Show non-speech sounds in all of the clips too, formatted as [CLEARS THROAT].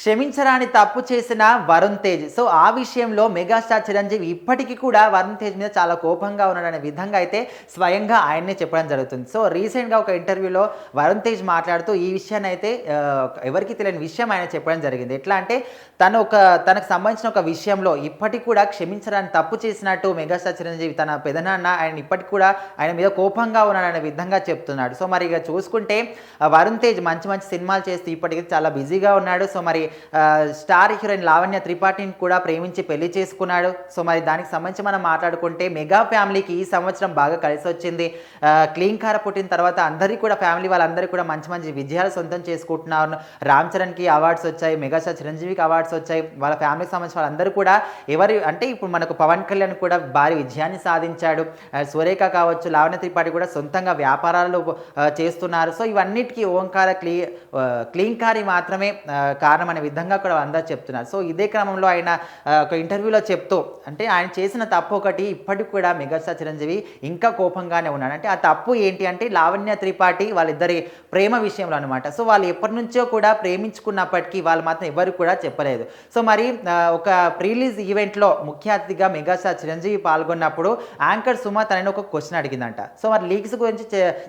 క్షమించరాని తప్పు చేసిన వరుణ్ తేజ్. సో ఆ విషయంలో మెగాస్టార్ చిరంజీవి ఇప్పటికీ కూడా వరుణ్ తేజ్ మీద చాలా కోపంగా ఉన్నాడనే విధంగా అయితే స్వయంగా ఆయన్నే చెప్పడం జరుగుతుంది. సో రీసెంట్గా ఒక ఇంటర్వ్యూలో వరుణ్ తేజ్ మాట్లాడుతూ ఈ విషయాన్ని అయితే ఎవరికి తెలియని విషయం ఆయన చెప్పడం జరిగింది. ఎట్లా అంటే తను ఒక తనకు సంబంధించిన ఒక విషయంలో ఇప్పటికి కూడా క్షమించరాని తప్పు చేసినట్టు మెగాస్టార్ చిరంజీవి తన పెదనాన్న ఆయన ఇప్పటికి కూడా ఆయన మీద కోపంగా ఉన్నాడనే విధంగా చెప్తున్నాడు. సో మరి ఇక చూసుకుంటే వరుణ్ తేజ్ మంచి మంచి సినిమాలు చేస్తూ ఇప్పటికీ చాలా బిజీగా ఉన్నాడు. సో మరి స్టార్ హీరోయిన్ లావణ్య త్రిపాఠిని కూడా ప్రేమించి పెళ్ళి చేసుకున్నాడు. సో మరి దానికి సంబంధించి మనం మాట్లాడుకుంటే మెగా ఫ్యామిలీకి ఈ సంవత్సరం బాగా కలిసి వచ్చింది. క్లీన్ కార పుట్టిన తర్వాత అందరికీ కూడా ఫ్యామిలీ వాళ్ళందరికీ కూడా మంచి మంచి విజయాలు సొంతం చేసుకుంటున్నారు. రామ్ చరణ్కి అవార్డ్స్ వచ్చాయి మెగాస్టార్ చిరంజీవికి అవార్డ్స్ వచ్చాయి. వాళ్ళ ఫ్యామిలీకి సంబంధించిన వాళ్ళందరూ కూడా ఎవరి అంటే ఇప్పుడు మనకు పవన్ కళ్యాణ్ కూడా భారీ విజయాన్ని సాధించాడు. సురేఖ కావచ్చు లావణ్య త్రిపాఠి కూడా సొంతంగా వ్యాపారాలు చేస్తున్నారు. సో ఇవన్నిటికీ ఓంకార క్లీ ఆ, క్లీన్ మాత్రమే కారణం అనే విధంగా కూడా అందరూ చెప్తున్నారు. సో ఇదే క్రమంలో ఆయన ఒక ఇంటర్వ్యూలో చెప్తూ అంటే ఆయన చేసిన తప్పు ఒకటి ఇప్పటికి కూడా మెగాస్టార్ చిరంజీవి ఇంకా కోపంగానే ఉన్నాడు. అంటే ఆ తప్పు ఏంటి అంటే లావణ్య త్రిపాఠి వాళ్ళిద్దరి ప్రేమ విషయంలో అనమాట సో వాళ్ళు ఎప్పటి నుంచో కూడా ప్రేమించుకున్నప్పటికీ వాళ్ళు మాత్రం ఎవరు కూడా చెప్పలేదు. సో మరి ఒక ప్రీలీజ్ ఈవెంట్లో ముఖ్య అతిథిగా మెగాస్టార్ చిరంజీవి పాల్గొన్నప్పుడు యాంకర్ సుమ తనని ఒక క్వశ్చన్ అడిగిందంట. సో మరి లీక్స్ గురించి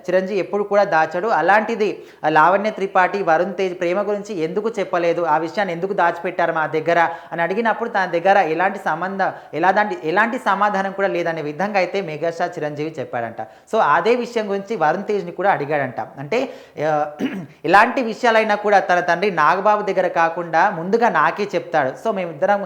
చిరంజీవి ఎప్పుడు కూడా దాచాడు. అలాంటిది లావణ్య త్రిపాఠి వరుణ్ తేజ్ ప్రేమ గురించి ఎందుకు చెప్పలేదు? ఆ విషయాన్ని ఎందుకు దాచిపెట్టారు మా దగ్గర అని అడిగినప్పుడు తన దగ్గర ఎలాంటి సంబంధం ఎలాంటి ఎలాంటి సమాధానం కూడా లేదనే విధంగా అయితే మెగాస్టార్ చిరంజీవి చెప్పాడంట. సో అదే విషయం గురించి వరుణ్ తేజ్ని కూడా అడిగాడంట. అంటే [CLEARS THROAT] ఎలాంటి ఇలాంటి విషయాలైనా కూడా తన తండ్రి నాగబాబు దగ్గర కాకుండా ముందుగా నాకే చెప్తాడు. సో మేమిద్దరం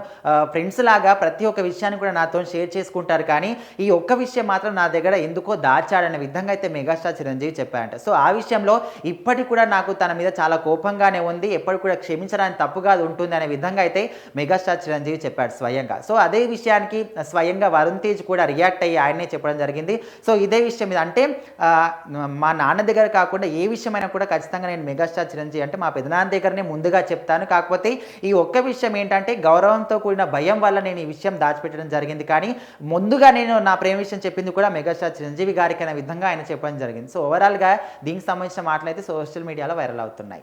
ఫ్రెండ్స్ లాగా ప్రతి ఒక్క విషయాన్ని కూడా నాతో షేర్ చేసుకుంటారు. కానీ ఈ ఒక్క విషయం మాత్రం నా దగ్గర ఎందుకో దాచాడనే విధంగా అయితే మెగాస్టార్ చిరంజీవి చెప్పాడంట. సో ఆ విషయంలో ఇప్పటికి కూడా నాకు తన మీద చాలా కోపంగానే ఉంది. ఎప్పటికి కూడా క్షమించడానికి తప్పుగా ఉంటుంది అనే విధంగా అయితే మెగాస్టార్ చిరంజీవి చెప్పాడు స్వయంగా. సో అదే విషయానికి స్వయంగా వరుణ్ తేజ్ కూడా రియాక్ట్ అయ్యి ఆయనే చెప్పడం జరిగింది. సో ఇదే విషయం మీద అంటే మా నాన్న దగ్గర కాకుండా ఏ విషయమైనా కూడా ఖచ్చితంగా నేను మెగాస్టార్ చిరంజీవి అంటే మా పెదనాన్న దగ్గరనే ముందుగా చెప్తాను. కాకపోతే ఈ ఒక్క విషయం ఏంటంటే గౌరవంతో కూడిన భయం వల్ల నేను ఈ విషయం దాచిపెట్టడం జరిగింది. కానీ ముందుగా నేను నా ప్రేమ విషయం చెప్పింది కూడా మెగాస్టార్ చిరంజీవి గారికి అనే విధంగా ఆయన చెప్పడం జరిగింది. సో ఓవరాల్గా దీనికి సంబంధించిన మాటలు అయితే సోషల్ మీడియాలో వైరల్ అవుతున్నాయి.